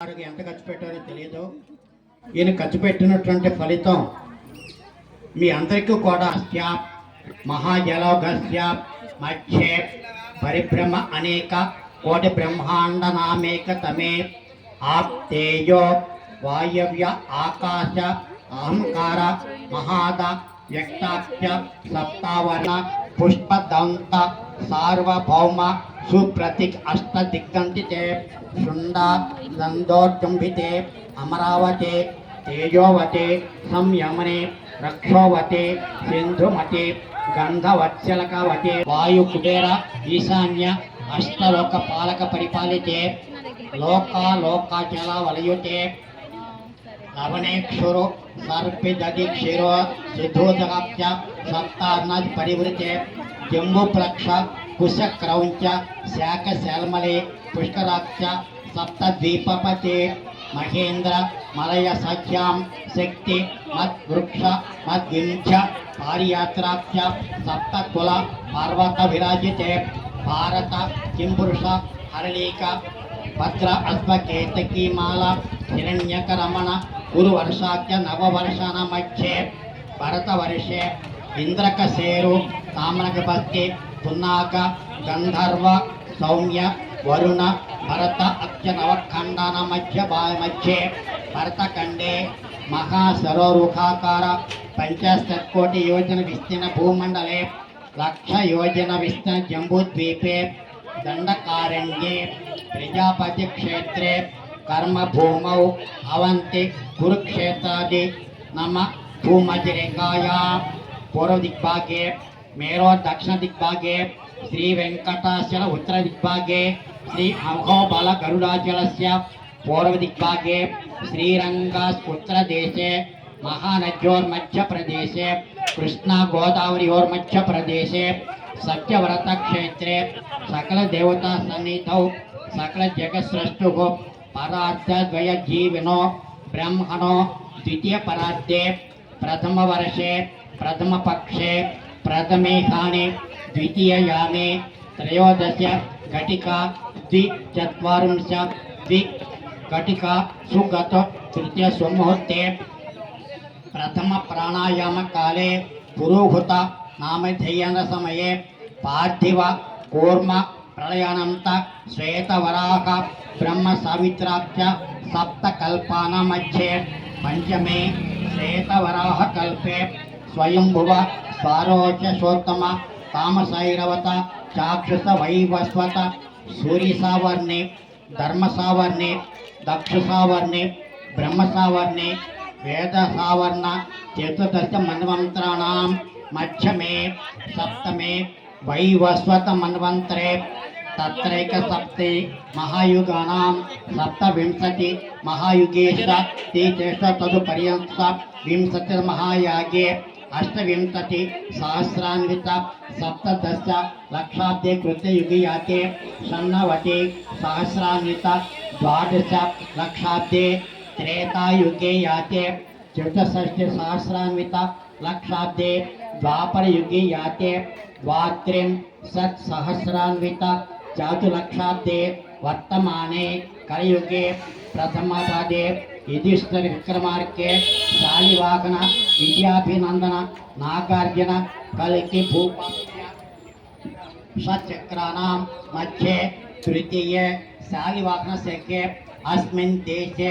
వారికి ఎంత ఖర్చు పెట్టారో తెలియదు ఈయన ఖర్చు పెట్టినటువంటి ఫలితం మీ అందరికీ కూడా స్యా మహాజలోగస్య మధ్యే పరిభ్రమ అనేక కోటి బ్రహ్మాండ నామేక తమే ఆప్తేజో వాయవ్య ఆకాశ అహంకార మహాద వ్యక్తాఖ్య సప్తావరణ పుష్పదంత సార్వభౌమ సుప్రతిక్ అష్ట దిగ్గంతితే శృండ దందోర్జంభితే అమరావతే తేజోవతే సంయమనే రక్షోవతే సింధుమతే గంధవత్సలకవతే వాయు కుబేర ఈశాన్య అష్టలోక పాలక పరిపాలితే లోకాలోకాచల వలయుతే లవణేక్షురు సర్పిదది క్షీరో సిద్ధోదగాప్య సప్తార్నాథ్ పరివృతే జంబుప్లక్ష కుశక్రౌంచ శాఖ శల్మలే పుష్కరాక్ష సప్తద్వీపపతే మహేంద్ర మలయ సఖ్యాం శక్తి మద్వృక్ష మద్వింఛ పారియాత్రాఖ్య సప్తకుల పర్వత విరాజితే భారత కింపురుష హరళీక భద్ర అశ్వకేతకీమాల హిరణ్యకరమణ హిరణ్యక రమణ కురు వర్షాఖ్య నవవర్షణ మధ్యే భరత వర్షే ఇంద్రకశేరు తామ్రకపస్తి పున్నాక గంధర్వ సౌమ్య వరుణ భరత అత్య నవఖండన మధ్య భా- మధ్యే భరతఖండే మహాసరోరుఖాకార పంచాశత్కోటి యోజన విస్తీర్ణ భూమండలే లక్ష యోజన విస్తీర్ణ జంబూద్వీపే దండకారణ్యే ప్రజాపతి క్షేత్రే కర్మభూమౌ అవంతి కురుక్షేత్రాది నమ భూమధ్యరేఖాయా పూర్వదిగ్భాగే మేరో దక్షిణ దిగ్భాగే శ్రీ వెంకటాచల ఉత్తర దిగ్భాగే శ్రీ అంహోబల గరుడాచల పూర్వ దిగ్భాగే శ్రీరంగాస్ ఉత్తర దేశే మహానద్యోర్మధ్య ప్రదేశే కృష్ణా గోదావరియోర్మధ్య ప్రదేశే సత్యవ్రత క్షేత్రే సకల దేవతా సన్నిధౌ సకల జగశ్రష్టు పరార్థద్వయ జీవినో బ్రహ్మణో ద్వితీయ పరార్థే ప్రథమ వర్షే ప్రథమ పక్షే प्रथमे स्थाने द्वितीययामे त्रयोदश घटिका द्विचत्वारिंश द्विघटिका सुगत तृतीयस्वमुहूर्ते प्रथमप्राणायामकाले पुरोहुत नामध्ययनसमये पार्थिव कूर्म प्रलयानन्त श्वेतवराह ब्रह्मसावित्राब्ज सप्तकल्पानामध्ये पञ्चमे श्वेतवराहकल्पे स्वयंभुव ಸಾರೋಜ್ಞೋತ್ತಮ ತಾಮಸೈರವತ ಚಾಕ್ಷುಷ ವೈವಸ್ವತ ಸೂರ್ಯ ಸಾವರ್ಣೆ ಧರ್ಮ ಸಾವರ್ಣೆ ದಕ್ಷ ಸಾವರ್ಣೆ ಬ್ರಹ್ಮ ಸಾವರ್ಣೆ ವೇದ ಸಾವರ್ಣ ಚತುರ್ದಶ ಮನ್ವಂತ್ರಾಣ ಮಧ್ಯಮೆ ಸಪ್ತಮೆ ವೈವಸ್ವತ ಮನ್ವಂತರೆ తత్రైక సప్తే మహాయుగానాం సప్తవింశతి మహాయుగేశ తే చేష్ట తదుపర్యంత వింశతిర్మహాయాగే అష్టవింశతి సహస్రాన్విత సప్తదశ లక్షాబ్దే కృతయుగి యాతే సహస్రాన్విత ద్వాదశ లక్షాబ్దే త్రేతాయుగే యాతే చతుషష్టి సహస్రాన్విత లక్షాబ్దే ద్వాపరయుగే యాతే ద్వాత్రిం సత్సహస్రాన్విత చాతులక్షాబ్దే వర్తమానే कलियुगे प्रथमपादे युधिष्ठिर विक्रमार्के शालिवाहन, विद्याभिनन्दन, नागार्जुन, कलिकि भूप षट्चक्राणां मध्ये तृतीये शालिवाहनशके अस्मिन् देशे